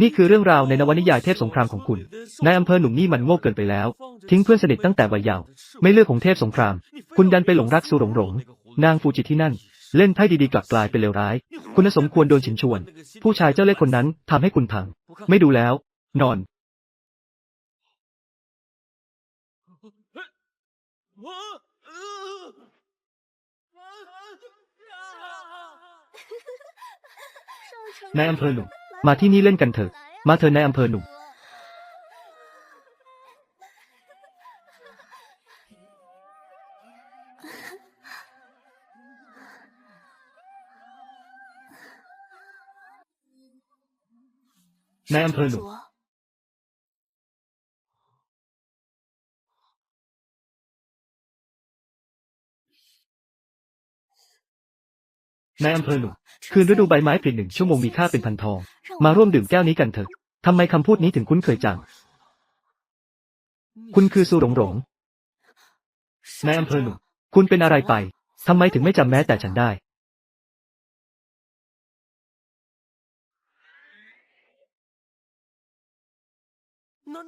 นี่คือเรื่องราวในนวนิยายเทพสงครามของคุณนายอำเภอหนุ่มนี่มันโง่เกินไปแล้ว ทิ้งเพื่อนสนิทตั้งแต่วัยเยาว์ไม่เลือกของเทพสงคราม คุณดันไปหลงรักสูหลงหลงนางฟูจิที่นั่น เล่นไพ่ดีๆกลับกลายเป็นเลวร้าย คุณสมควรโดนฉินชวน ผู้ชายเจ้าเล่ห์คนนั้นทำให้คุณพัง ไม่ดูแล้ว นอน นายอำเภอหนุ่ม มาที่นี่เล่นกันเถอะ มาเธอในอำเภอหนุ่ม ในายอำเภอหนุ่ม นายอำเภอหนุ่มคืนฤดูใบไม้ผลิหนึ่งชั่วโมงมีค่าเป็นพันทอง มาร่วมดื่มแก้วนี้กันเถอะทำไมคำพูดนี้ถึงคุ้นเคยจัง คุณคือสูหลงหลงนายอำเภอหนุ่มคุณเป็นอะไรไปทำไมถึงไม่จำแม้แต่ฉันได้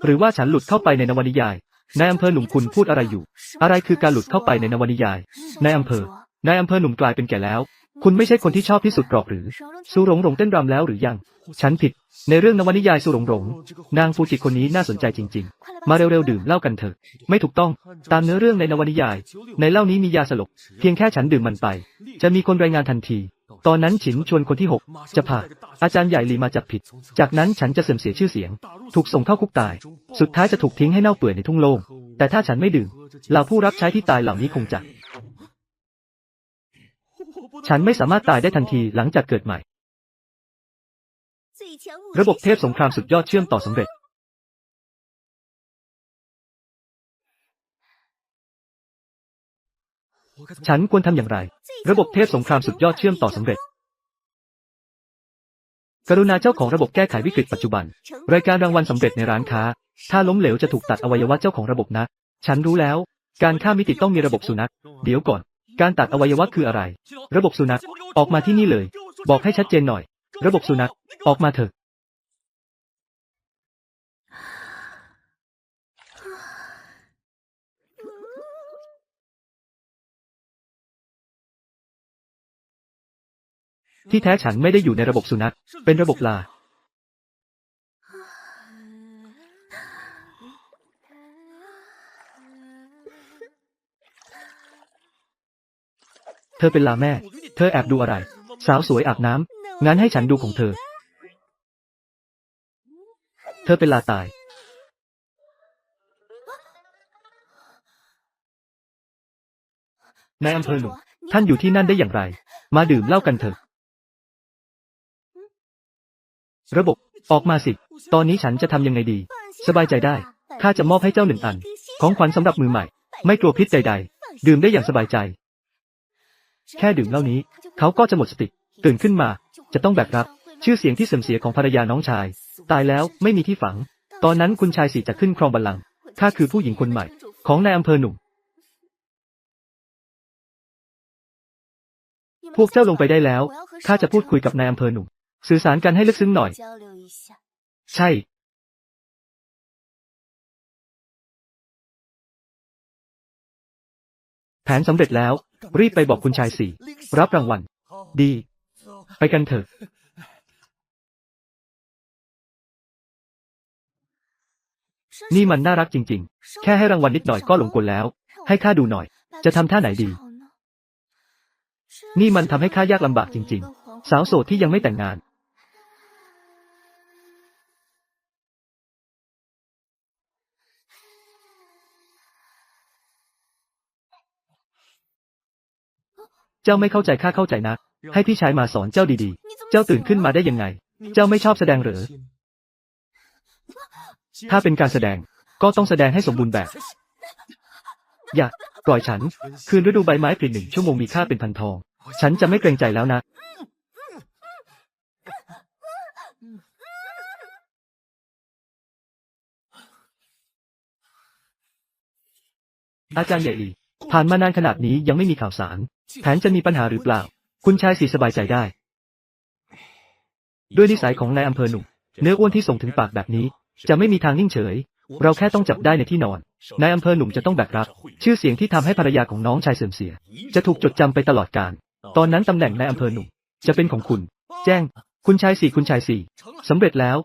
หรือว่าฉันหลุดเข้าไปในนวนิยายนายอำเภอหนุ่มคุณพูดอะไรอยู่ อะไรคือการหลุดเข้าไปในนวนิยายนายอำเภอนายอำเภอหนุ่มกลายเป็นแก่แล้ว คุณไม่ใช่คนที่ชอบที่สุดหรอกหรือ สูหลงหลงเต้นรำแล้วหรือยัง ฉันผิด ในเรื่องนวนิยายสูหลงหลง นางฟูจิคนนี้น่าสนใจจริง ๆ มาเร็วๆดื่มเหล้ากันเถอะ ไม่ถูกต้อง ตามเนื้อเรื่องในนวนิยาย ในเหล้านี้มียาสลบ เพียงแค่ฉันดื่มมันไป จะมีคนรายงานทันที ตอนนั้นฉินชวนคนที่หกจะพาอาจารย์ใหญ่หลีมาจับผิด จากนั้นฉันจะเสื่อมเสียชื่อเสียง ถูกส่งเข้าคุกตาย สุดท้ายจะถูกทิ้งให้เน่าเปื่อยในทุ่งโล่ง แต่ถ้าฉันไม่ดื่มเหล่าผู้รับใช้ที่ตายเหล่านี้คงจะ ฉันไม่สามารถตายได้ทันทีหลังจากเกิดใหม่ ระบบเทพสงครามสุดยอดเชื่อมต่อสำเร็จ ฉันควรทำอย่างไร ระบบเทพสงครามสุดยอดเชื่อมต่อสำเร็จ กรุณาเจ้าของระบบแก้ไขวิกฤตปัจจุบัน รายการรางวัลสำเร็จในร้านค้า ถ้าล้มเหลวจะถูกตัดอวัยวะเจ้าของระบบนะ ฉันรู้แล้ว การฆ่ามิติต้องมีระบบสุนัข เดี๋ยวก่อน การตัดอวัยวะคืออะไร ระบบสุนัข ออกมาที่นี่เลย บอกให้ชัดเจนหน่อย ระบบสุนัข ออกมาเถอะ ที่แท้ฉันไม่ได้อยู่ในระบบสุนัข เป็นระบบลา เธอเป็นลาแม่ เธอแอบดูอะไร สาวสวยอาบน้ำ งั้นให้ฉันดูของเธอ เธอเป็นลาตายนายอำเภอหนุ่มท่านอยู่ที่นั่นได้อย่างไร มาดื่มเหล้ากันเถอะ ระบบ ออกมาสิ ตอนนี้ฉันจะทำยังไงดี สบายใจได้ ข้าจะมอบให้เจ้าหนึ่งอัน ของขวัญสำหรับมือใหม่ ไม่กลัวพิษใด ๆ ดื่มได้อย่างสบายใจ แค่ดื่มเหล้านี้ เขาก็จะหมดสติ ตื่นขึ้นมา จะต้องแบกรับ ชื่อเสียงที่เสื่อมเสียของภรรยาน้องชาย ตายแล้วไม่มีที่ฝัง ตอนนั้นคุณชายสีจะขึ้นครองบัลลังก์ข้าคือผู้หญิงคนใหม่ ของนายอำเภอหนุ่ม พวกเจ้าลงไปได้แล้วข้าจะพูดคุยกับนายอำเภอหนุ่ม สื่อสารกันให้ลึกซึ้งหน่อย ใช่ แผนสำเร็จแล้ว รีบไปบอกคุณชายสี่ รับรางวัล ดี ไปกันเถอะ นี่มันน่ารักจริง ๆ แค่ให้รางวัลนิดหน่อยก็หลงกลแล้ว ให้ข้าดูหน่อย จะทำท่าไหนดี นี่มันทำให้ข้ายากลำบากจริง ๆ สาวโสดที่ยังไม่แต่งงาน เจ้าไม่เข้าใจข้าเข้าใจนะ ให้พี่ชายมาสอนเจ้าดีๆ เจ้าตื่นขึ้นมาได้ยังไง เจ้าไม่ชอบแสดงเหรอ ถ้าเป็นการแสดง ก็ต้องแสดงให้สมบูรณ์แบบ อย่าปล่อยฉัน คืนฤดูใบไม้ผลิหนึ่งชั่วโมงมีค่าเป็นพันทอง ฉันจะไม่เกรงใจแล้วนะ อาจารย์ใหญ่ลี ผ่านมานานขนาดนี้ยังไม่มีข่าวสาร แผนจะมีปัญหาหรือเปล่า คุณชายสีสบายใจได้ ด้วยนิสัยของนายอำเภอหนุ่ม เนื้ออ้วนที่ส่งถึงปากแบบนี้ จะไม่มีทางนิ่งเฉย เราแค่ต้องจับได้ในที่นอน นายอำเภอหนุ่มจะต้องแบกรับ ชื่อเสียงที่ทำให้ภรรยาของน้องชายเสื่อมเสีย จะถูกจดจำไปตลอดกาล ตอนนั้นตำแหน่งนายอำเภอหนุ่ม จะเป็นของคุณ แจ้ง คุณชายสี่คุณชายสี่สำเร็จแล้ว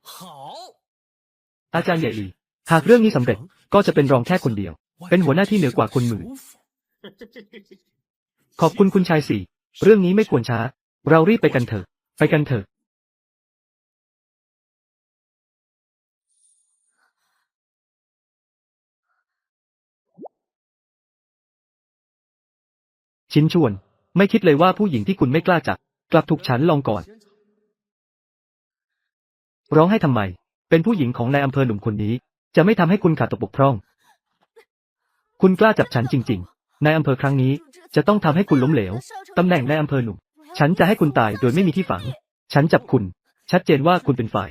อาจารย์ใหญ่ลีหากเรื่องนี้สำเร็จก็จะเป็นรองแค่คนเดียว เป็นหัวหน้าที่เหนือกว่าคนหมื่น ขอบคุณคุณชายสี่ เรื่องนี้ไม่ควรช้า เรารีบไปกันเถอะ ไปกันเถอะ ชินชวน ไม่คิดเลยว่าผู้หญิงที่คุณไม่กล้าจับ กลับถูกฉันลองก่อน ร้องให้ทำไม เป็นผู้หญิงของนายอำเภอหนุ่มคนนี้ จะไม่ทำให้คุณขาดตกบกพร่อง คุณกล้าจับฉันจริง ๆ นายอำเภอครั้งนี้จะต้องทำให้คุณล้มเหลว ตำแหน่งนายอำเภอหนุ่ม ฉันจะให้คุณตายโดยไม่มีที่ฝัง ฉันจับคุณ ชัดเจนว่าคุณเป็นฝ่าย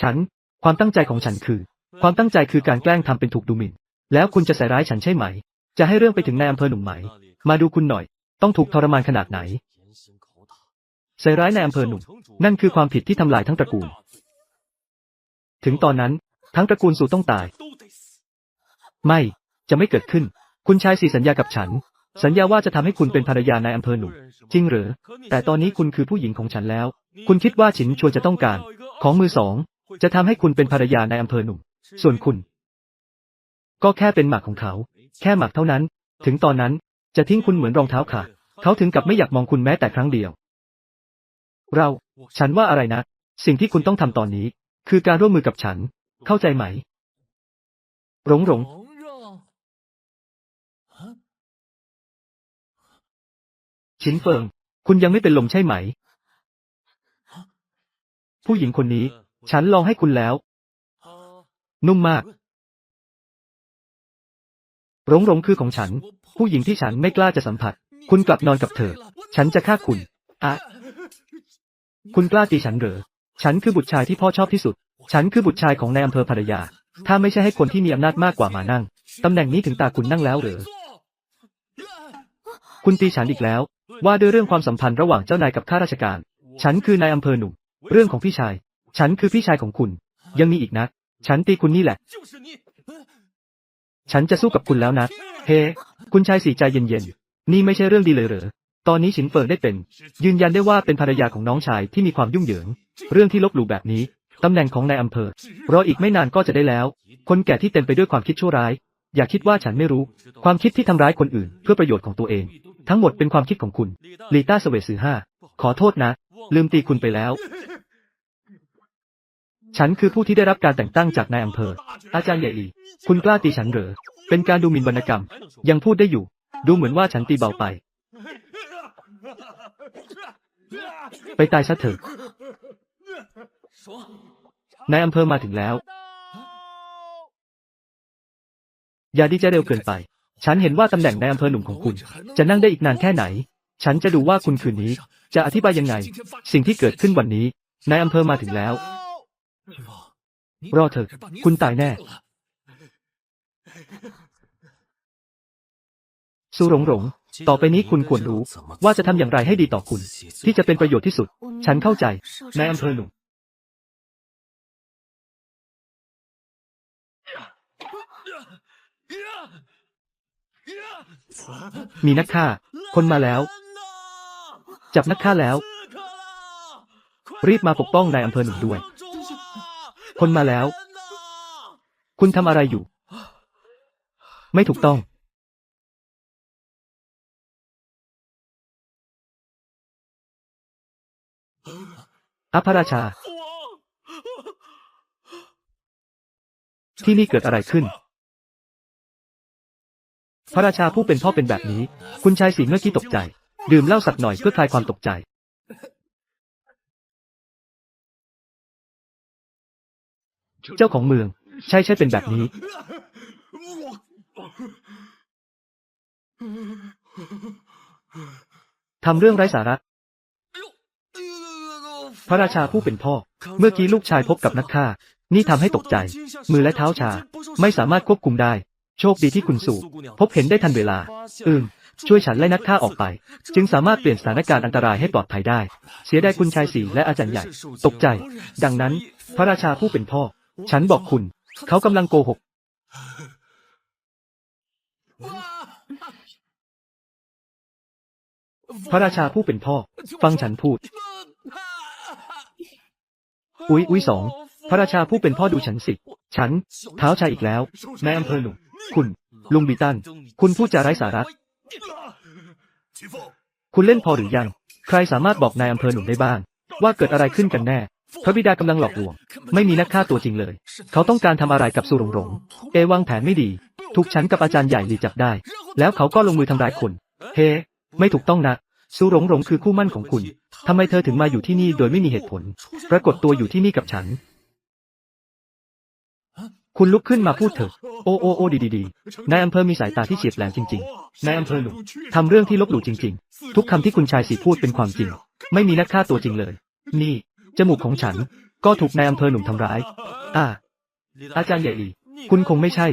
ฉัน ความตั้งใจของฉันคือ ความตั้งใจคือการแกล้งทำเป็นถูกดูหมิ่น แล้วคุณจะใส่ร้ายฉันใช่ไหม จะให้เรื่องไปถึงนายอำเภอหนุ่มไหม มาดูคุณหน่อย ต้องถูกทรมานขนาดไหน ใส่ร้ายนายอำเภอหนุ่ม นั่นคือความผิดที่ทำลายทั้งตระกูล ถึงตอนนั้น ทั้งตระกูลสู่ต้องตาย ไม่ จะไม่เกิดขึ้น คุณชายสีสัญญากับฉัน สัญญาว่าจะทำให้คุณเป็นภรรยานายอำเภอหนุ่มจริงหรือ แต่ตอนนี้คุณคือผู้หญิงของฉันแล้ว คุณคิดว่าฉินชวนจะต้องการ ของมือสอง จะทำให้คุณเป็นภรรยานายอำเภอหนุ่ม ส่วนคุณ ก็แค่เป็นหมากของเขา แค่หมากเท่านั้น ถึงตอนนั้นจะทิ้งคุณเหมือนรองเท้าขาดเขาถึงกับไม่อยากมองคุณแม้แต่ครั้งเดียว เรา ฉันว่าอะไรนะ สิ่งที่คุณต้องทำตอนนี้ คือการร่วมมือกับฉัน เข้าใจไหมหลงหลง ชินเฟิง คุณยังไม่เป็นลมใช่ไหม ผู้หญิงคนนี้ ฉันลองให้คุณแล้ว นุ่มมากหลงหลงคือของฉัน ผู้หญิงที่ฉันไม่กล้าจะสัมผัส คุณกลับนอนกับเธอ ฉันจะฆ่าคุณอะคุณกล้าตีฉันเหรอ ฉันคือบุตรชายที่พ่อชอบที่สุด ฉันคือบุตรชายของนายอำเภอภรรยา ถ้าไม่ใช่ให้คนที่มีอำนาจมากกว่ามานั่ง ตำแหน่งนี้ถึงตาคุณนั่งแล้วเหรอ คุณตีฉันอีกแล้ว ว่าด้วยเรื่องความสัมพันธ์ระหว่างเจ้านายกับข้าราชการ ฉันคือนายอำเภอหนุ่ม เรื่องของพี่ชาย ฉันคือพี่ชายของคุณ ยังมีอีกนะ ฉันตีคุณนี่แหละ ฉันจะสู้กับคุณแล้วนะ เฮ้ คุณชายสีใจเย็นๆ นี่ไม่ใช่เรื่องดีเลยเหรอ ตอนนี้ฉินเฟิงได้เป็น ยืนยันได้ว่าเป็นภรรยาของน้องชายที่มีความยุ่งเหยิง เรื่องที่ลบหลู่แบบนี้ ตำแหน่งของนายอำเภอ รออีกไม่นานก็จะได้แล้ว คนแก่ที่เต็มไปด้วยความคิดชั่วร้าย อย่าคิดว่าฉันไม่รู้ ความคิดที่ทำร้ายคนอื่น เพื่อประโยชน์ของตัวเอง ทั้งหมดเป็นความคิดของคุณ ลีต้าสเวตซือห้า ขอโทษนะ ลืมตีคุณไปแล้ว ฉันคือผู้ที่ได้รับการแต่งตั้งจากนายอำเภอ อาจารย์ใหญ่อีคุณกล้าตีฉันเหรอ เป็นการดูหมิ่นวรรณกรรม ยังพูดได้อยู่ ดูเหมือนว่าฉันตีเบาไป ไปตายซะเถอะนายอำเภอมาถึงแล้ว อย่าดีใจเร็วเกินไป ฉันเห็นว่าตำแหน่งในอำเภอหนุ่มของคุณ จะนั่งได้อีกนานแค่ไหน ฉันจะดูว่าคุณคืนนี้ จะอธิบายยังไง สิ่งที่เกิดขึ้นวันนี้นายอำเภอมาถึงแล้ว รอเถอะ คุณตายแน่สู้หลงหลงต่อไปนี้คุณควรรู้ ว่าจะทำอย่างไรให้ดีต่อคุณ ที่จะเป็นประโยชน์ที่สุด ฉันเข้าใจนายอำเภอหนุ่ม มีนักฆ่า คนมาแล้ว จับนักฆ่าแล้ว รีบมาปกป้องนายอำเภอหนุ่มด้วย คนมาแล้ว คุณทำอะไรอยู่ ไม่ถูกต้อง อัพรราชา ที่นี่เกิดอะไรขึ้น พระราชาผู้เป็นพ่อเป็นแบบนี้ คุณชายสีเมื่อกี้ตกใจ ดื่มเหล้าสักหน่อยเพื่อคลายความตกใจ เจ้าของเมือง ใช่ใช่เป็นแบบนี้ ทำเรื่องไร้สาระ พระราชาผู้เป็นพ่อ เมื่อกี้ลูกชายพบกับนักฆ่า นี่ทำให้ตกใจ มือและเท้าชา ไม่สามารถควบคุมได้ โชคดีที่คุณสูบพบเห็นได้ทันเวลา อืม ช่วยฉันไล่นักฆ่าออกไป จึงสามารถเปลี่ยนสถานการณ์อันตรายให้ปลอดภัยได้ เสียดายคุณชายสี่และอาจารย์ใหญ่ ตกใจ ดังนั้น พระราชาผู้เป็นพ่อ ฉันบอกคุณ เขากำลังโกหก พระราชาผู้เป็นพ่อ ฟังฉันพูด อุ๊ยอุ๊ยสอง พระราชาผู้เป็นพ่อดูฉันสิ ฉัน เท้าชายอีกแล้วนายอำเภอหนุ่ม คุณ ลุงบีตัน คุณพูดจาไร้สาระ คุณเล่นพอหรือยัง ใครสามารถบอกนายอำเภอหนุ่มได้บ้าง ว่าเกิดอะไรขึ้นกันแน่ พระบิดากำลังหลอกลวง ไม่มีนักฆ่าตัวจริงเลย เขาต้องการทำอะไรกับสุรงหลงเอวางแผนไม่ดี ถูกฉันกับอาจารย์ใหญ่หลีจับได้ แล้วเขาก็ลงมือทำร้ายคุณ เฮ้ ไม่ถูกต้องนะสุรงหลงคือคู่มั่นของคุณ ทำไมเธอถึงมาอยู่ที่นี่โดยไม่มีเหตุผล ปรากฏตัวอยู่ที่นี่กับฉัน คุณลุกขึ้นมาพูดเถอะ โอ้โอ้โอ้ดีดีดีนายอำเภอมีสายตาที่เฉียบแหลมจริงๆนายอำเภอหนุ่มทำเรื่องที่ลบหลู่จริง ๆ ทุกคำที่คุณชายสีพูดเป็นความจริง ไม่มีนักฆ่าตัวจริงเลย นี่ จมูกของฉัน ก็ถูกนายอำเภอหนุ่มทำร้าย อ่า อาจารย์ใหญ่ลีคุณคงไม่ใช่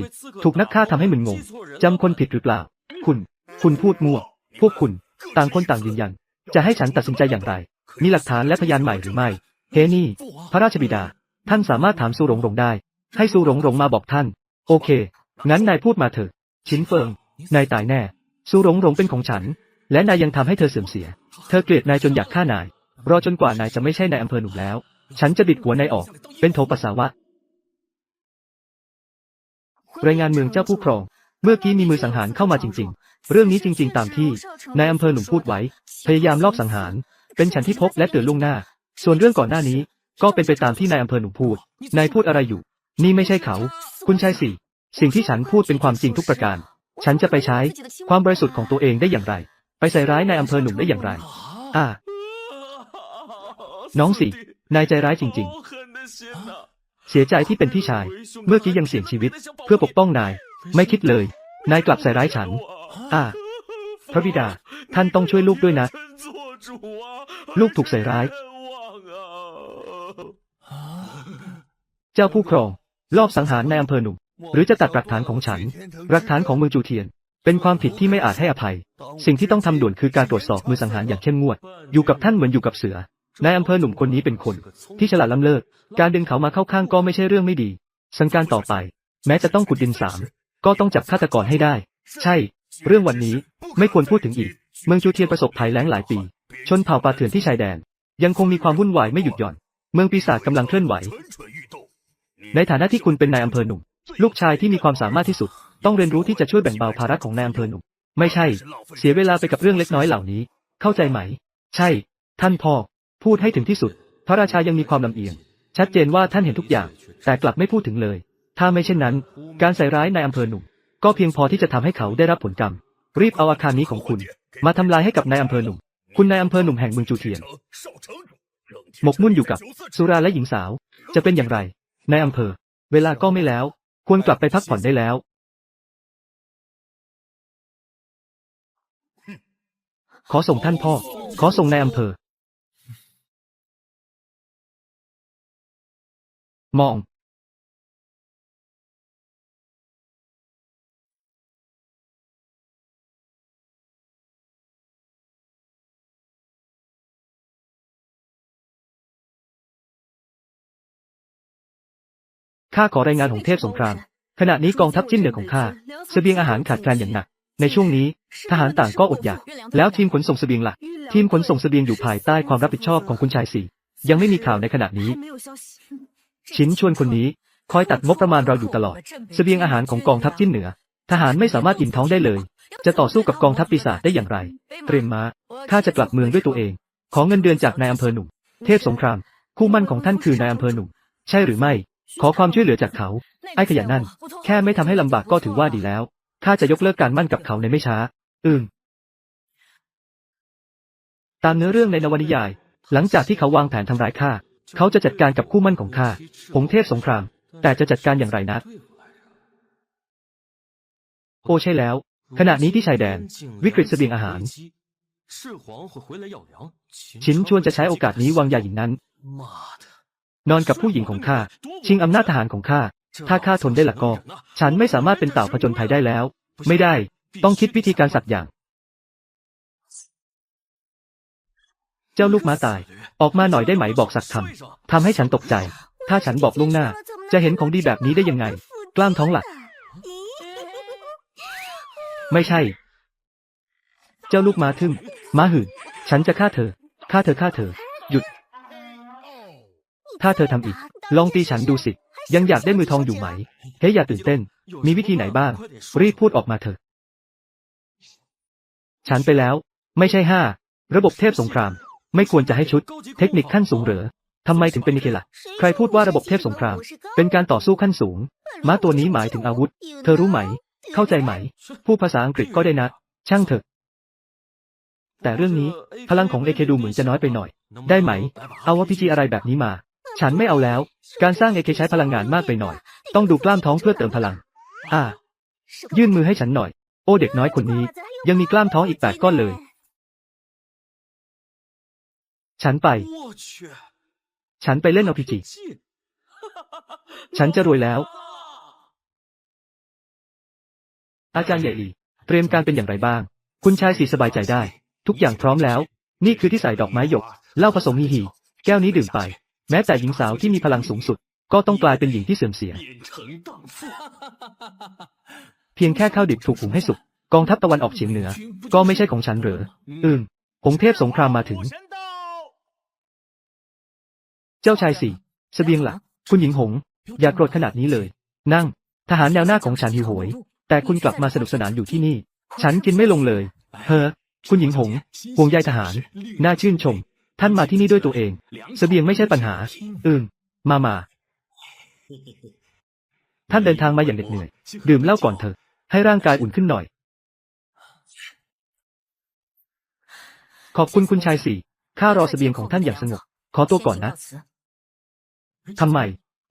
ถูกนักฆ่าทำให้มึนงงจำคนผิดหรือเปล่า คุณ คุณพูดมั่ว พวกคุณ ต่างคนต่างยืนยัน จะให้ฉันตัดสินใจอย่างไร มีหลักฐานและพยานใหม่หรือไม่ เฮนี่ พระราชบิดา ท่านสามารถถามซูหลงหลงได้ ให้ซูหลงหลงมาบอกท่าน โอเค งั้นนายพูดมาเถอะ ชินเฟิง นายตายแน่ ซูหลงหลงเป็นของฉัน และนายยังทำให้เธอเสื่อมเสีย เธอเกลียดนายจนอยากฆ่านาย รอจนกว่านายจะไม่ใช่นายอำเภอหนุ่มแล้ว ฉันจะบิดหัวนายออก เป็นโถปัสสาวะ รายงานเมืองเจ้าผู้ครอง เมื่อกี้มีมือสังหารเข้ามาจริง ๆ เรื่องนี้จริง ๆ ตามที่นายอำเภอหนุ่มพูดไว้ พยายามลอบสังหาร เป็นฉันที่พบและเตือนล่วงหน้า ส่วนเรื่องก่อนหน้านี้ ก็เป็นไปตามที่นายอำเภอหนุ่มพูด นายพูดอะไรอยู่ นี่ไม่ใช่เขา คุณชายสี่ สิ่งที่ฉันพูดเป็นความจริงทุกประการ ฉันจะไปใช้ ความบริสุทธิ์ของตัวเองได้อย่างไร ไปใส่ร้ายนายอำเภอหนุ่มได้อย่างไร อ่า น้องสี่ นายใจร้ายจริง ๆ เสียใจที่เป็นพี่ชาย เมื่อกี้ยังเสี่ยงชีวิต เพื่อปกป้องนาย ไม่คิดเลย นายกลับใส่ร้ายฉัน อ่า พระบิดา ท่านต้องช่วยลูกด้วยนะ ลูกถูกใส่ร้าย เจ้าผู้ครอง ลอบสังหารในอำเภอหนุ่ม หรือจะตัดหลักฐานของฉัน หลักฐานของเมืองจูเทียน เป็นความผิดที่ไม่อาจให้อภัย สิ่งที่ต้องทำด่วนคือการตรวจสอบมือสังหารอย่างเข้มงวด อยู่กับท่านเหมือนอยู่กับเสือนายอำเภอหนุ่มคนนี้เป็นคน ที่ฉลาดล้ำเลิศ การดึงเขามาเข้าข้างก็ไม่ใช่เรื่องไม่ดี สังการต่อไป แม้จะต้องขุดดินสาม ก็ต้องจับฆาตกรให้ได้ ใช่ เรื่องวันนี้ไม่ควรพูดถึงอีก เมืองจูเทียนประสบภัยแล้งหลายปี ชนเผ่าป่าเถื่อนที่ชายแดน ยังคงมีความวุ่นวายไม่หยุดหย่อน เมืองปีศาจกำลังเคลื่อนไหว ในฐานะที่คุณเป็นนายอำเภอหนุ่ม ลูกชายที่มีความสามารถที่สุด ต้องเรียนรู้ที่จะช่วยแบ่งเบาภาระของนายอำเภอหนุ่ม ไม่ใช่ เสียเวลาไปกับเรื่องเล็กน้อยเหล่านี้ เข้าใจไหม ใช่ ท่านพ่อ พูดให้ถึงที่สุด พระราชายังมีความลำเอียง ชัดเจนว่าท่านเห็นทุกอย่าง แต่กลับไม่พูดถึงเลย ถ้าไม่เช่นนั้น การใส่ร้ายนายอำเภอหนุ่ม ก็เพียงพอที่จะทำให้เขาได้รับผลกรรม รีบเอาอาคารนี้ของคุณ มาทำลายให้กับนายอำเภอหนุ่ม คุณนายอำเภอหนุ่มแห่งเมืองจูเทียน หมกมุ่นอยู่กับสุราและหญิงสาว จะเป็นอย่างไร นายอำเภอ เวลาก็ไม่แล้ว ควรกลับไปพักผ่อนได้แล้ว ขอส่งท่านพ่อ ขอส่งนายอำเภอ มอง ข้าขอรายงานของเทพสงคราม ขณะนี้กองทัพจิ้นเหนือของข้าเสบียงอาหารขาดแคลนอย่างหนัก ในช่วงนี้ ทหารต่างก็อดอยาก แล้วทีมขนส่งเสบียงล่ะทีมขนส่งเสบียงอยู่ภายใต้ความรับผิดชอบของคุณชายสี่ยังไม่มีข่าวในขณะนี้ ชิ้นชวนคนนี้คอยตัดงบประมาณเราอยู่ตลอด เสบียงอาหารของกองทัพจิ้นเหนือ ทหารไม่สามารถอิ่มท้องได้เลย จะต่อสู้กับกองทัพปีศาจได้อย่างไร เตรียมมาข้าจะกลับเมืองด้วยตัวเอง ขอเงินเดือนจากนายอำเภอหนุ่ม เทพสงคราม คู่มั่นของท่านคือนายอำเภอหนุ่ม ใช่หรือไม่ ขอความช่วยเหลือจากเขา ไอ้ขยันนั่น แค่ไม่ทำให้ลำบากก็ถือว่าดีแล้ว ข้าจะยกเลิกการมั่นกับเขาในไม่ช้า อืม ตามเนื้อเรื่องในนวนิยาย หลังจากที่เขาวางแผนทำร้ายข้า เขาจะจัดการกับคู่มั่นของข้า ผงเทพสงคราม แต่จะจัดการอย่างไรนะโอ้ใช่แล้ว ขณะนี้ที่ชายแดน วิกฤตเสบียงอาหาร ชิ้นชวนจะใช้โอกาสนี้วางยาหญิงนั้น นอนกับผู้หญิงของข้า ชิงอำนาจทหารของข้า ถ้าข้าทนได้หลักก็ ฉันไม่สามารถเป็นเต่าผจญภัยได้แล้ว ไม่ได้ ต้องคิดวิธีการสักอย่าง เจ้าลูกม้าตาย ออกมาหน่อยได้ไหมบอกสักคำทำให้ฉันตกใจ ถ้าฉันบอกล่วงหน้า จะเห็นของดีแบบนี้ได้ยังไง กล้ามท้องหลัก ไม่ใช่ เจ้าลูกม้าทึ่งม้าหื่น ฉันจะฆ่าเธอ ฆ่าเธอฆ่าเธอ หยุด ถ้าเธอทำอีก ลองตีฉันดูสิ ยังอยากได้มือทองอยู่ไหม เฮ้ยอย่าตื่นเต้น มีวิธีไหนบ้าง รีบพูดออกมาเถอะ ฉันไปแล้ว ไม่ใช่ห้า ระบบเทพสงคราม ไม่ควรจะให้ชุด เทคนิคขั้นสูงเหรอทำไมถึงเป็นนิเคล่ะ ใครพูดว่าระบบเทพสงคราม เป็นการต่อสู้ขั้นสูง ม้าตัวนี้หมายถึงอาวุธ เธอรู้ไหม เข้าใจไหม พูดภาษาอังกฤษก็ได้นะ ช่างเถอะ แต่เรื่องนี้ พลังของเอเคดูเหมือนจะน้อยไปหน่อย ได้ไหม เอาว่าพีจีอะไรแบบนี้มา ฉันไม่เอาแล้ว การสร้างเอเคใช้พลังงานมากไปหน่อย ต้องดูกล้ามท้องเพื่อเติมพลัง อ่า ยื่นมือให้ฉันหน่อย โอ้เด็กน้อยคนนี้ ยังมีกล้ามท้องอีกแปดก้อนเลย ฉันไป ฉันไปเล่นเอาพิจิฉันจะรวยแล้ว อาจารย์ใหญ่ลีเตรียมการเป็นอย่างไรบ้าง คุณชายสีสบายใจได้ ทุกอย่างพร้อมแล้ว นี่คือที่ใส่ดอกไม้หยกเหล้าผสมฮีฮี แก้วนี้ดื่มไป แม้แต่หญิงสาวที่มีพลังสูงสุด ก็ต้องกลายเป็นหญิงที่เสื่อมเสีย เพียงแค่ข้าวดิบถูกหุงให้สุกกองทัพตะวันออกเฉียงเหนือ ก็ไม่ใช่ของฉันหรืออืมผงเทพสงครามมาถึง เจ้าชายสี่เสบียงหลัก คุณหญิงหง อย่าโกรธขนาดนี้เลย นั่ง ทหารแนวหน้าของฉันหิวโหย แต่คุณกลับมาสนุกสนานอยู่ที่นี่ ฉันกินไม่ลงเลย เฮ้อ คุณหญิงหงห่วงใยทหาร น่าชื่นชม ท่านมาที่นี่ด้วยตัวเองเสบียงไม่ใช่ปัญหา อืม มามา ท่านเดินทางมาอย่างเหน็ดเหนื่อย ดื่มเหล้าก่อนเถอะ ให้ร่างกายอุ่นขึ้นหน่อย ขอบคุณคุณชายสี่ ข้ารอเสบียงของท่านอย่างสงบ ขอตัวก่อนนะ ทำไม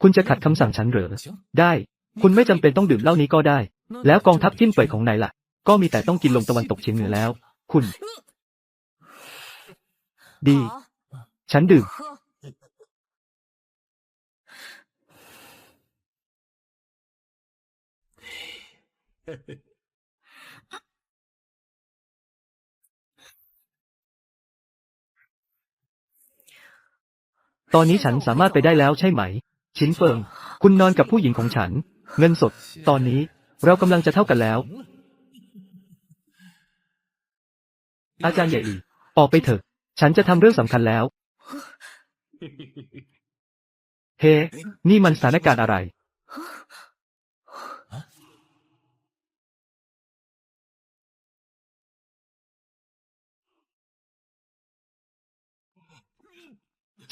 คุณจะขัดคำสั่งฉันเหรอ ได้ คุณไม่จำเป็นต้องดื่มเหล้านี้ก็ได้ แล้วกองทัพจิ้นเป่ยของนายล่ะ ก็มีแต่ต้องกินลมตะวันตกเฉียงเหนือแล้ว คุณ ดี ฉันดื่ม ตอนนี้ฉันสามารถไปได้แล้วใช่ไหม ชินเฟิง คุณนอนกับผู้หญิงของฉัน เงินสด ตอนนี้เรากำลังจะเท่ากันแล้ว อาจารย์ใหญ่อีออกไปเถอะ ฉันจะทำเรื่องสำคัญแล้ว เฮ้ นี่มันสถานการณ์อะไร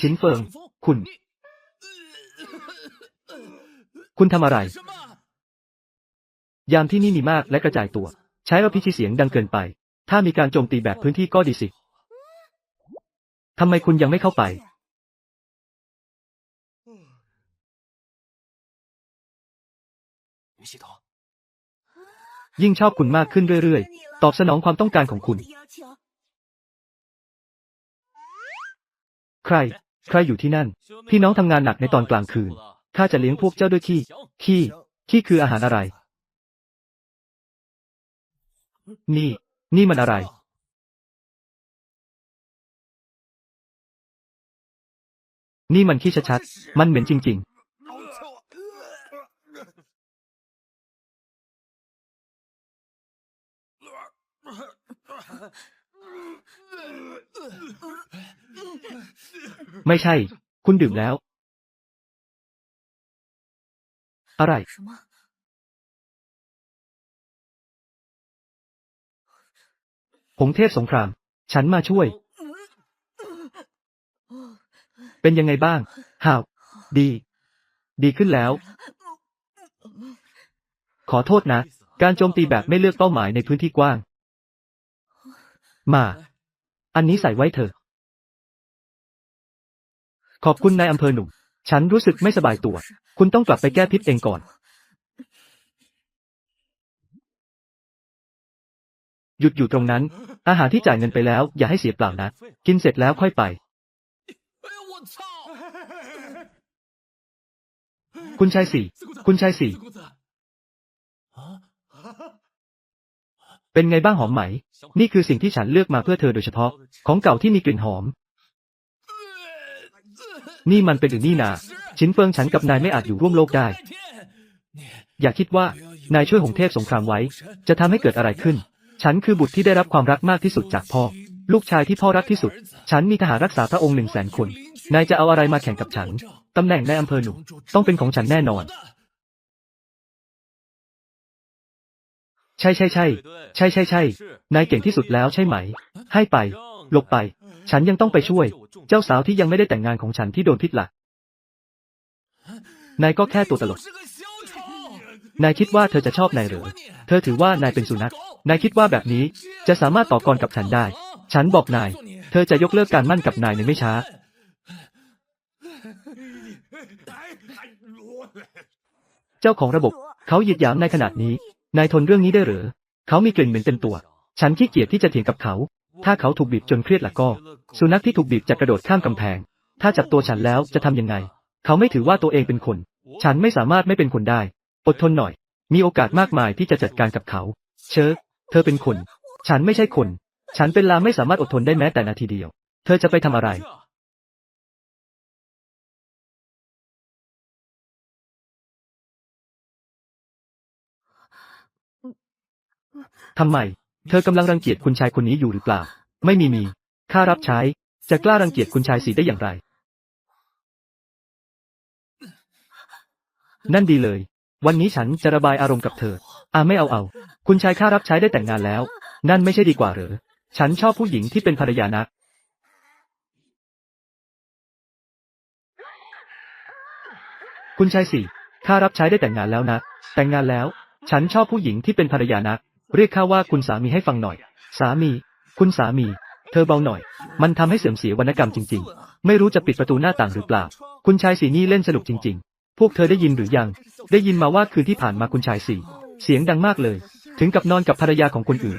ชินเฟิง คุณ คุณทำอะไร什么？ยามที่นี่มีมากและกระจายตัว ใช้เราพิชิเสียงดังเกินไป ถ้ามีการโจมตีแบบพื้นที่ก็ดีสิ ทำไมคุณยังไม่เข้าไป系统，ยิ่งชอบคุณมากขึ้นเรื่อยๆ ตอบสนองความต้องการของคุณ ใคร ใครอยู่ที่นั่น พี่น้องทำงานหนักในตอนกลางคืน ข้าจะเลี้ยงพวกเจ้าด้วยขี้ ขี้ ขี้คืออาหารอะไร นี่ นี่มันอะไร นี่มันขี้ชัดๆ มันเหม็นจริง ๆไม่ใช่ คุณดื่มแล้ว อะไร什么？ผงเทพสงคราม ฉันมาช่วย เป็นยังไงบ้างห่าวดี ดีขึ้นแล้ว ขอโทษนะ การโจมตีแบบไม่เลือกเป้าหมายในพื้นที่กว้าง มา อันนี้ใส่ไว้เถอะ ขอบคุณนายอำเภอหนุ่ม ฉันรู้สึกไม่สบายตัว คุณต้องกลับไปแก้พิษเองก่อนหยุดอยู่ตรงนั้น อาหารที่จ่ายเงินไปแล้ว อย่าให้เสียเปล่านะ กินเสร็จแล้วค่อยไป คุณชายสี่ คุณชายสี่ เป็นไงบ้างหอมไหม นี่คือสิ่งที่ฉันเลือกมาเพื่อเธอโดยเฉพาะ ของเก่าที่มีกลิ่นหอม นี่มันเป็นหรือนนี่นา ชิ้นเฟิงฉันกับนายไม่อาจอยู่ร่วมโลกได้ อย่าคิดว่า นายช่วยหงเทพสงครามไว้ จะทำให้เกิดอะไรขึ้น ฉันคือบุตรที่ได้รับความรักมากที่สุดจากพ่อ ลูกชายที่พ่อรักที่สุด ฉันมีทหารรักษาพระองค์หนึ่งแสนคน นายจะเอาอะไรมาแข่งกับฉัน ตำแหน่งในอำเภอหนุ่มต้องเป็นของฉันแน่นอน ใช่ใช่ใช่ใช่ใช่ใช่นายเก่งที่สุดแล้วใช่ไหม ให้ไป หลบไป ฉันยังต้องไปช่วย เจ้าสาวที่ยังไม่ได้แต่งงานของฉันที่โดนพิษหลักนายก็แค่ตัวตลก นายคิดว่าเธอจะชอบนายหรือ เธอถือว่านายเป็นสุนัข นายคิดว่าแบบนี้จะสามารถต่อกรกับฉันได้ ฉันบอกนาย เธอจะยกเลิกการมั่นกับนายในไม่ช้า เจ้าของระบบ เขาหยียดหยามนายขนาดนี้ นายทนเรื่องนี้ได้หรือ เขามีกลิ่นเหม็นเต็มตัว ฉันขี้เกียจที่จะเถียงกับเขา ถ้าเขาถูกบีบจนเครียดล่ะก็ สุนัขที่ถูกบีบจะกระโดดข้ามกำแพง ถ้าจับตัวฉันแล้วจะทำยังไง เขาไม่ถือว่าตัวเองเป็นคน ฉันไม่สามารถไม่เป็นคนได้ อดทนหน่อย มีโอกาสมากมายที่จะจัดการกับเขา เชอเธอเป็นคน ฉันไม่ใช่คน ฉันเป็นลาไม่สามารถอดทนได้แม้แต่นาทีเดียว เธอจะไปทำอะไร ทำไม เธอกำลังรังเกียจคุณชายคนนี้อยู่หรือเปล่า ไม่มีมี ข้ารับใช้ จะกล้ารังเกียจคุณชายสีได้อย่างไร นั่นดีเลย วันนี้ฉันจะระบายอารมณ์กับเธอ อาไม่เอาเอา คุณชายข้ารับใช้ได้แต่งงานแล้ว นั่นไม่ใช่ดีกว่าเหรอ ฉันชอบผู้หญิงที่เป็นภรรยานะคุณชายสี่ข้ารับใช้ได้แต่งงานแล้วนะ แต่งงานแล้ว ฉันชอบผู้หญิงที่เป็นภรรยานะ เรียกข้าว่าคุณสามีให้ฟังหน่อย สามี คุณสามี เธอเบาหน่อย มันทำให้เสื่อมเสียวรรณกรรมจริง ๆ ไม่รู้จะปิดประตูหน้าต่างหรือเปล่า คุณชายสีนี่เล่นสนุกจริง ๆ พวกเธอได้ยินหรือยัง ได้ยินมาว่าคืนที่ผ่านมาคุณชายสีเสียงดังมากเลย ถึงกับนอนกับภรรยาของคนอื่น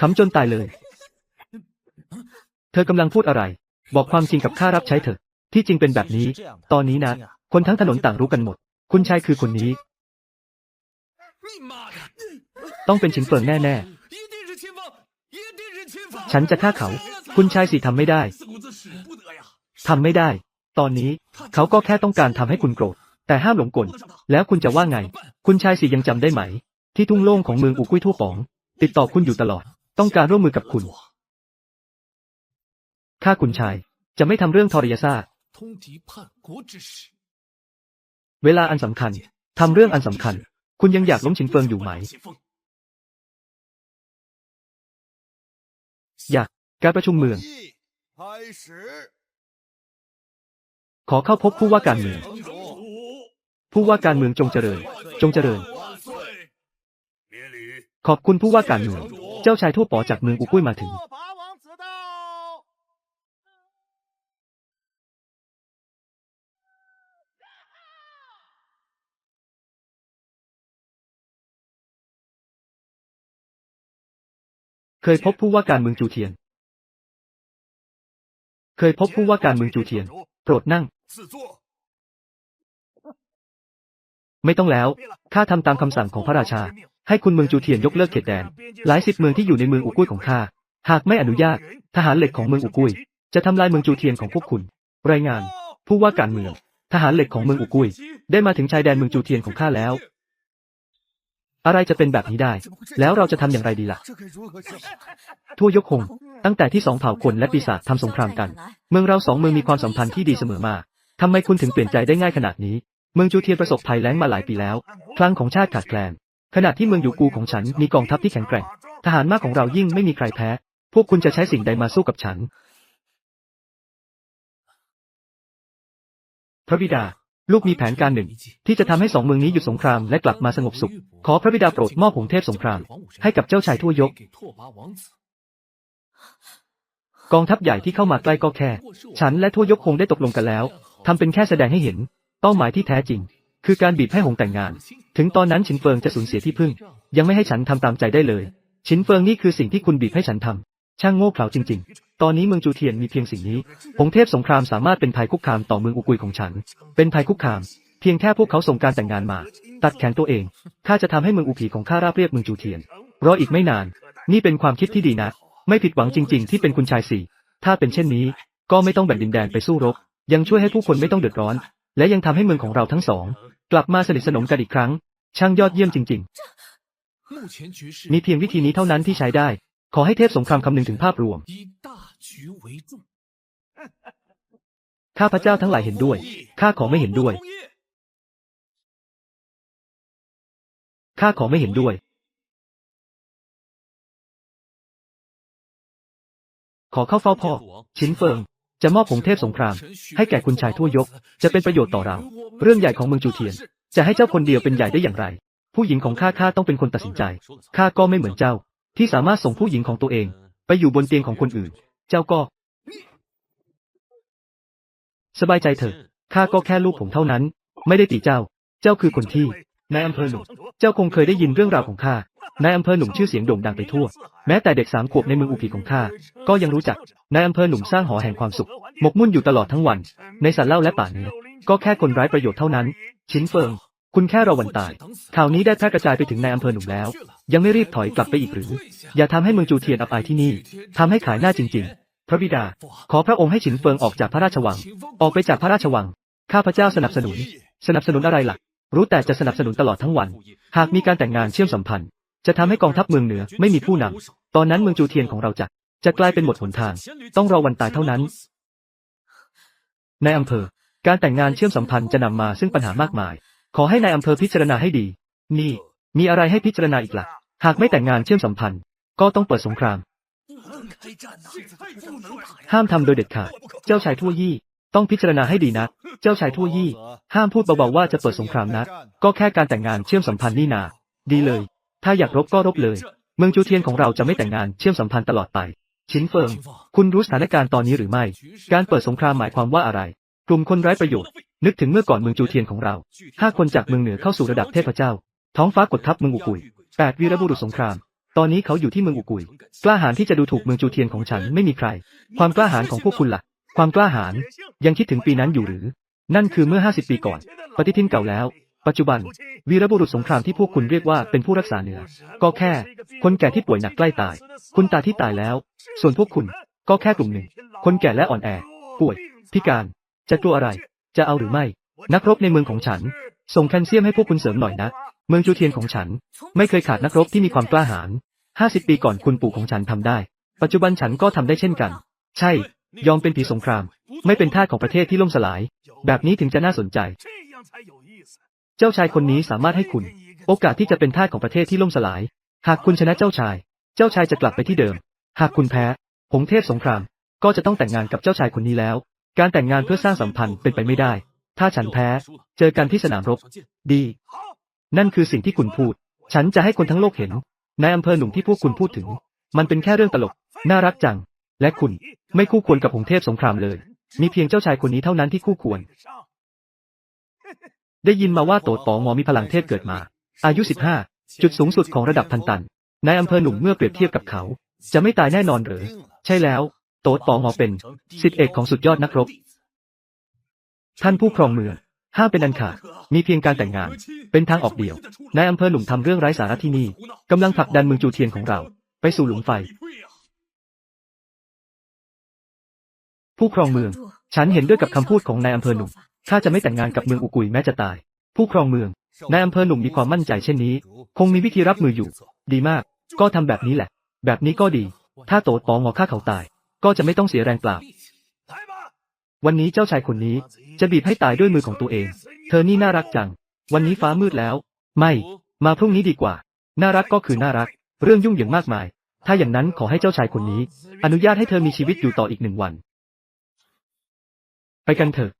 ขำจนตายเลย เธอกำลังพูดอะไร บอกความจริงกับข้ารับใช้เถอะ ที่จริงเป็นแบบนี้ ตอนนี้นะ คนทั้งถนนต่างรู้กันหมด คุณชายคือคนนี้ ต้องเป็นชิงเฟิงแน่ๆ ฉันจะฆ่าเขา คุณชายสิทำไม่ได้ทำไม่ได้ ตอนนี้ เขาก็แค่ต้องการทำให้คุณโกรธ แต่ห้ามหลงกล แล้วคุณจะว่าไง คุณชายสิยังจำได้ไหม ที่ทุ่งโล่งของเมืองอุกุ้ยทั่วปอง ติดต่อคุณอยู่ตลอด ต้องการร่วมมือกับคุณข้าคุณชาย จะไม่ทำเรื่องทรยศาสตร์ เวลาอันสำคัญทำเรื่องอันสำคัญ คุณยังอยากล้มชิงเฟิงอยู่ไหม อยากการประชุมเมือง ขอเข้าพบผู้ว่าการเมือง ผู้ว่าการเมืองจงเจริญ จงเจริญ ขอบคุณผู้ว่าการเมือง เจ้าชายทั่วป๋อจากเมืองอุกุ้ยมาถึง เคยพบผู้ว่าการเมืองจูเทียน เคยพบผู้ว่าการเมืองจูเทียน โปรดนั่ง。ไม่ต้องแล้ว ข้าทำตามคำสั่งของพระราชา ให้คุณเมืองจูเทียนยกเลิกเขตแดน หลายสิบเมืองที่อยู่ในเมืองอุกุ้ยของข้า หากไม่อนุญาต ทหารเหล็กของเมืองอุกุ้ย จะทำลายเมืองจูเทียนของพวกคุณ รายงาน ผู้ว่าการเมือง ทหารเหล็กของเมืองอุกุ้ย ได้มาถึงชายแดนเมืองจูเทียนของข้าแล้ว อะไรจะเป็นแบบนี้ได้ แล้วเราจะทำอย่างไรดีล่ะ ทั่วยกคง ตั้งแต่ที่สองเผ่าคนและปีศาจทำสงครามกัน เมืองเราสองเมืองมีความสัมพันธ์ที่ดีเสมอมาทำไมคุณถึงเปลี่ยนใจได้ง่ายขนาดนี้ เมืองจูเทียนประสบภัยแล้งมาหลายปีแล้วคลังของชาติขาดแคลน ขณะที่เมืองอยู่กูของฉันมีกองทัพที่แข็งแกร่ง ทหารมากของเรายิ่งไม่มีใครแพ้ พวกคุณจะใช้สิ่งใดมาสู้กับฉัน พระบิดา ลูกมีแผนการหนึ่ง ที่จะทำให้สองเมืองนี้หยุดสงครามและกลับมาสงบสุข ขอพระบิดาโปรดมอบหงเทพสงคราม ให้กับเจ้าชายทั่วยก กองทัพใหญ่ที่เข้ามาใกล้ก็แค่ ฉันและทั่วยกคงได้ตกลงกันแล้วทำเป็นแค่แสดงให้เห็น เป้าหมายที่แท้จริง คือการบีบให้หงแต่งงาน ถึงตอนนั้นชินเฟิงจะสูญเสียที่พึ่ง ยังไม่ให้ฉันทำตามใจได้เลยชินเฟิงนี่คือสิ่งที่คุณบีบให้ฉันทำช่างโง่เขลาจริง ๆ ตอนนี้เมืองจูเทียนมีเพียงสิ่งนี้พงค์เทพสงครามสามารถเป็นภัยคุกคามต่อเมืองอุกุยของฉัน เป็นภัยคุกคาม เพียงแค่พวกเขาส่งการแต่งงานมา ตัดแขนตัวเอง ข้าจะทำให้เมืองอูผีของข้าราบเรียบเมืองจูเทียน รออีกไม่นาน นี่เป็นความคิดที่ดีนะ ไม่ผิดหวังจริง ๆ ที่เป็นคุณชายสี่ ถ้าเป็นเช่นนี้ ก็ไม่ต้องแบ่งดินแดนไปสู้รบ ยังช่วยให้ผู้คนไม่ต้องเดือดร้อน และยังทำให้เมืองของเราทั้งสอง กลับมาสนิทสนมกันอีกครั้ง ช่างยอดเยี่ยมจริง ๆ มีเพียงวิธีนี้เท่านั้นที่ใช้ได้ ขอให้เทพสงครามคำนึงถึงภาพรวม 局为重。 ข้าพเจ้าทั้งหลายเห็นด้วย ข้าขอไม่เห็นด้วย ข้าขอไม่เห็นด้วย ขอเข้าเฝ้าพ่อ ชินเฟิง จะมอบผงเทพสงคราม ให้แก่คุณชายทั่วยก จะเป็นประโยชน์ต่อเรา เรื่องใหญ่ของเมืองจูเทียน จะให้เจ้าคนเดียวเป็นใหญ่ได้อย่างไร ผู้หญิงของข้าข้าต้องเป็นคนตัดสินใจ ข้าก็ไม่เหมือนเจ้า ที่สามารถส่งผู้หญิงของตัวเอง ไปอยู่บนเตียงของคนอื่น เจ้าก็ สบายใจเถอะ ข้าก็แค่ลูกผมเท่านั้น ไม่ได้ตีเจ้า เจ้าคือคนที่ นายอำเภอหนุ่ม เจ้าคงเคยได้ยินเรื่องราวของข้า นายอำเภอหนุ่มชื่อเสียงโด่งดังไปทั่ว แม้แต่เด็กสามขวบในเมืองอุกิของข้า ก็ยังรู้จัก นายอำเภอหนุ่มสร้างหอแห่งความสุข หมกมุ่นอยู่ตลอดทั้งวัน ในสัตว์เล่าและป่าเนื้อก็แค่คนไร้ประโยชน์เท่านั้น ชินเฟิง คุณแค่รอวันตาย ข่าวนี้ได้แพร่กระจายไปถึงนายอำเภอหนุ่มแล้ว ยังไม่รีบถอยกลับไปอีกหรือ อย่าทำให้เมืองจูเทียนอับอายที่นี่ทำให้ขายหน้าจริง ๆ พระบิดา ขอพระองค์ให้ฉินเฟิงออกจากพระราชวัง ออกไปจากพระราชวัง ข้าพเจ้าสนับสนุน สนับสนุนอะไรล่ะ รู้แต่จะสนับสนุนตลอดทั้งวัน หากมีการแต่งงานเชื่อมสัมพันธ์ จะทำให้กองทัพเมืองเหนือไม่มีผู้นำตอนนั้นเมืองจูเทียนของเราจะจะกลายเป็นหมดหนทาง ต้องรอวันตายเท่านั้น ในอำเภอ การแต่งงานเชื่อมสัมพันธ์จะนำมาซึ่งปัญหามากมาย ขอให้นายอำเภอพิจารณาให้ดี นี่ มีอะไรให้พิจารณาอีกละ่ะ หากไม่แต่งงานเชื่อมสัมพันธ์ ก็ต้องเปิดสงคราม ห้ามทำโดยเด็ดขาด เจ้าชายทั่วยี่ ต้องพิจารณาให้ดีนะ เจ้าชายทั่วยี่ ห้ามพูดเบาๆว่าจะเปิดสงครามนะ ก็แค่การแต่งงานเชื่อมสัมพันธ์นี่นา ดีเลย ถ้าอยากรบก็รบเลย เมืองจูเทียนของเราจะไม่แต่งงานเชื่อมสัมพันธ์ตลอดไป ชินเฟิง คุณรู้สถานการณ์ตอนนี้หรือไม่ การเปิดสงครามหมายความว่าอะไร กลุ่มคนไร้ประโยชน์ นึกถึงเมื่อก่อนเมืองจูเทียนของเราห้าคนจากเมืองเหนือเข้าสู่ระดับเทพเจ้า ท้องฟ้ากดทับเมืองอุกุยแปดวีรบุรุษสงคราม ตอนนี้เขาอยู่ที่เมืองอุกุย กล้าหาญที่จะดูถูกเมืองจูเทียนของฉันไม่มีใคร ความกล้าหาญของพวกคุณล่ะ ความกล้าหาญยังคิดถึงปีนั้นอยู่หรือ นั่นคือเมื่อ50ปีก่อน ปฏิทินเก่าแล้ว ปัจจุบัน วีรบุรุษสงครามที่พวกคุณเรียกว่าเป็นผู้รักษาเหนือ ก็แค่ คนแก่ที่ป่วยหนักใกล้ตาย คุณตาที่ตายแล้ว ส่วนพวกคุณ ก็แค่กลุ่มหนึ่ง คนแก่และอ่อนแอ ป่วย พิการ จะกลัวอะไร จะเอาหรือไม่ นักรบในเมืองของฉัน ส่งแคลเซียมให้พวกคุณเสริมหน่อยนะ เมืองจูเทียนของฉัน ไม่เคยขาดนักรบที่มีความกล้าหาญห้าสิบปีก่อนคุณปู่ของฉันทำได้ ปัจจุบันฉันก็ทำได้เช่นกัน ใช่ ยอมเป็นผีสงคราม ไม่เป็นทาสของประเทศที่ล่มสลาย แบบนี้ถึงจะน่าสนใจ เจ้าชายคนนี้สามารถให้คุณ โอกาสที่จะเป็นทาสของประเทศที่ล่มสลาย หากคุณชนะเจ้าชาย เจ้าชายจะกลับไปที่เดิม หากคุณแพ้ ผงเทพสงคราม ก็จะต้องแต่งงานกับเจ้าชายคนนี้แล้ว การแต่งงานเพื่อสร้างสัมพันธ์เป็นไปไม่ได้ ถ้าฉันแพ้ เจอกันที่สนามรบ ดี นั่นคือสิ่งที่คุณพูด ฉันจะให้คนทั้งโลกเห็น ในอำเภอหนุ่มที่พวกคุณพูดถึง มันเป็นแค่เรื่องตลก น่ารักจัง และคุณไม่คู่ควรกับผงเทพสงครามเลย มีเพียงเจ้าชายคนนี้เท่านั้นที่คู่ควร ได้ยินมาว่าโตดปองอมีพลังเทพเกิดมา อายุ 15 จุดสูงสุดของระดับพันตัน ในอำเภอหนุ่มเมื่อเปรียบเทียบกับเขา จะไม่ตายแน่นอนหรือ ใช่แล้ว โต๊ดปองอเป็นสิทธิเอกของสุดยอดนักรบ ท่านผู้ครองเมืองห้ามเป็นอันขาดมีเพียงการแต่งงาน เป็นทางออกเดียวนายอำเภอหนุ่มทำเรื่องไร้สาระที่นี่กำลังผลักดันเมืองจูเทียนของเรา ไปสู่หลุมไฟ ผู้ครองเมือง ฉันเห็นด้วยกับคำพูดของนายอำเภอหนุ่มข้าจะไม่แต่งงานกับเมืองอุกุยแม้จะตาย ผู้ครองเมืองนายอำเภอหนุ่มมีความมั่นใจเช่นนี้ คงมีวิธีรับมืออยู่ ดีมาก ก็ทำแบบนี้แหละ แบบนี้ก็ดี ถ้าโตดปองอฆ่าเขาตาย ก็จะไม่ต้องเสียแรงเปล่า，วันนี้เจ้าชายคนนี้จะบีบให้ตายด้วยมือของตัวเอง เธอนี่น่ารักจัง วันนี้ฟ้ามืดแล้ว ไม่ มาพรุ่งนี้ดีกว่า น่ารักก็คือน่ารัก เรื่องยุ่งเหยิงมากมาย ถ้าอย่างนั้นขอให้เจ้าชายคนนี้ อนุญาตให้เธอมีชีวิตอยู่ต่ออีกหนึ่งวัน ไปกันเถอะ